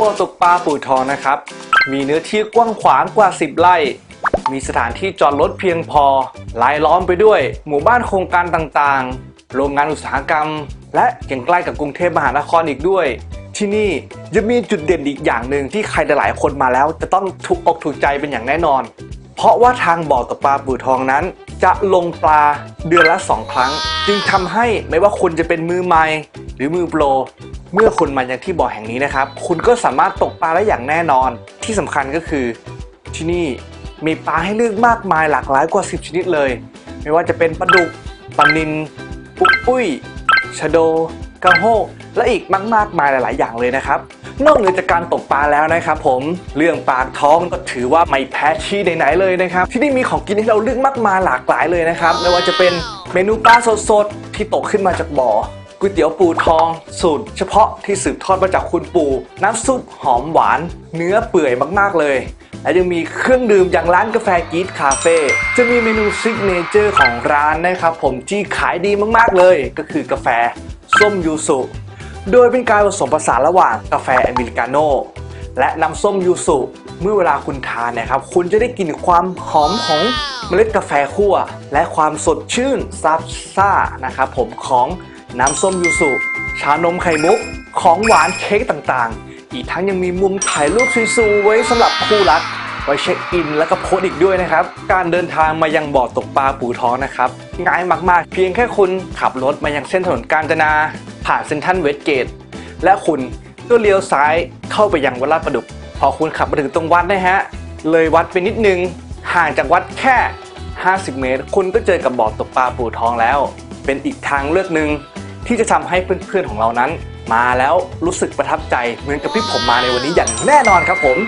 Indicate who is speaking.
Speaker 1: บ่อตกปลาปู่ทองนะครับ มีเนื้อที่กว้างขวางกว่า 10 ไร่ มีสถานที่จอดรถเพียงพอรายล้อมไปด้วย หมู่บ้านโครงการต่างๆ โรงงานอุตสาหกรรม และยังใกล้กับกรุงเทพมหานครอีกด้วย ที่นี่ยังมีจุดเด่นอีกอย่างหนึ่งที่ใครหลายๆคนมาแล้ว จะต้องถูกอกถูกใจเป็นอย่างแน่นอน เพราะว่าทางบ่อตกปลาปู่ทองนั้น จะลงปลาเดือนละ 2 ครั้ง จึงทำให้ไม่ว่าคุณจะเป็นมือใหม่หรือมือโปร เมื่อคุณมายังที่บ่อแห่งนี้นะครับ คุณก็สามารถตกปลาได้อย่างแน่นอน ที่สำคัญก็คือที่นี่มีปลาให้เลือกมากมายหลากหลายกว่า 10 ชนิดเลย ไม่ว่าจะเป็นปลาดุกปลานิลปุกปุ้ยชะโดกระโฮกและอีกมากมากมายหลาย ๆ อย่างเลยนะครับ นอกเหนือจากการตกปลาแล้วนะครับ ผมเรื่องปากท้องก็ถือว่าไม่แพ้ที่ไหนๆเลยนะครับ ที่นี่มีของกินให้เราเลือกมากมายหลากหลายเลยนะครับ ไม่ว่าจะเป็นเมนูปลาสด ๆ ที่ตกขึ้นมาจากบ่อ ก๋วยเตี๋ยวปูทอง สูตรเฉพาะที่สืบทอดมาจากคุณปู่ น้ำซุปหอมหวาน เนื้อเปื่อยมากๆเลย และยังมีเครื่องดื่มอย่างร้านกาแฟกีดคาเฟ่จะมีเมนูซิกเนเจอร์ของร้านนะครับผมที่ขายดีมากๆเลย ก็คือกาแฟส้มยูสุโดยเป็นการผสมผสานระหว่างกาแฟอเมริกาโน่และน้ำส้มยูสุเมื่อเวลาคุณทานนะครับ คุณจะได้กลิ่นความหอมของเมล็ดกาแฟคั่ว และความสดชื่นซับซ่านะครับผมของ น้ำส้มยูสุชานมไข่มุก ของหวานเค้กต่างๆ อีกทั้งยังมีมุมถ่ายรูปสวยๆไว้สำหรับคู่รัก ไว้เช็คอินแล้วก็โพสอีกด้วยนะครับ การเดินทางมายังบ่อตกปลาปูท้องนะครับ ง่ายมากๆ เพียงแค่คุณขับรถมายังเส้นถนนกาญจนา ผ่านเซนทรัลเวสเกต และคุณก็เลี้ยวซ้ายเข้าไปยังวัดลาดประดุก พอคุณขับมาถึงตรงวัดนะฮะ เลยวัดไปนิดนึง ห่างจากวัดแค่ 50 เมตร คุณก็เจอกับบ่อตกปลาปูทองแล้ว เป็นอีกทางเลือกหนึ่ง ที่จะทำให้เพื่อนๆของเรานั้น มาแล้วรู้สึกประทับใจเหมือนกับที่ผมมาในวันนี้อย่างแน่นอนครับผม